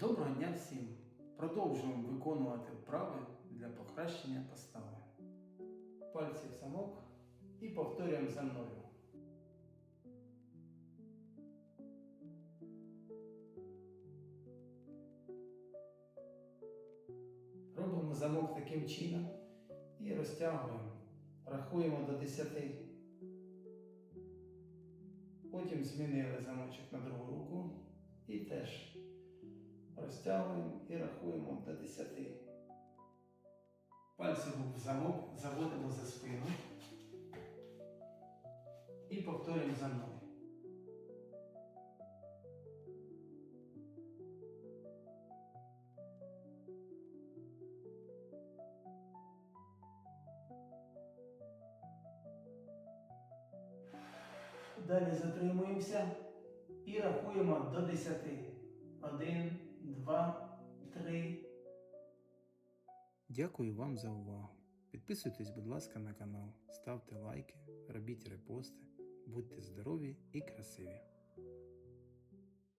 Доброго дня всім! Продовжуємо виконувати вправи для покращення постави. Пальці в замок і повторюємо за мною. Робимо замок таким чином і розтягуємо. Рахуємо до 10. Потім змінили замочок на другу руку і теж розтягуємо і рахуємо до 10. Пальці в замок заводимо за спину і повторюємо за мною. Далі затримуємося і рахуємо до 10. 1, 2, 3. Дякую вам за увагу. Підписуйтесь, будь ласка, на канал, ставте лайки, робіть репости, будьте здорові і красиві.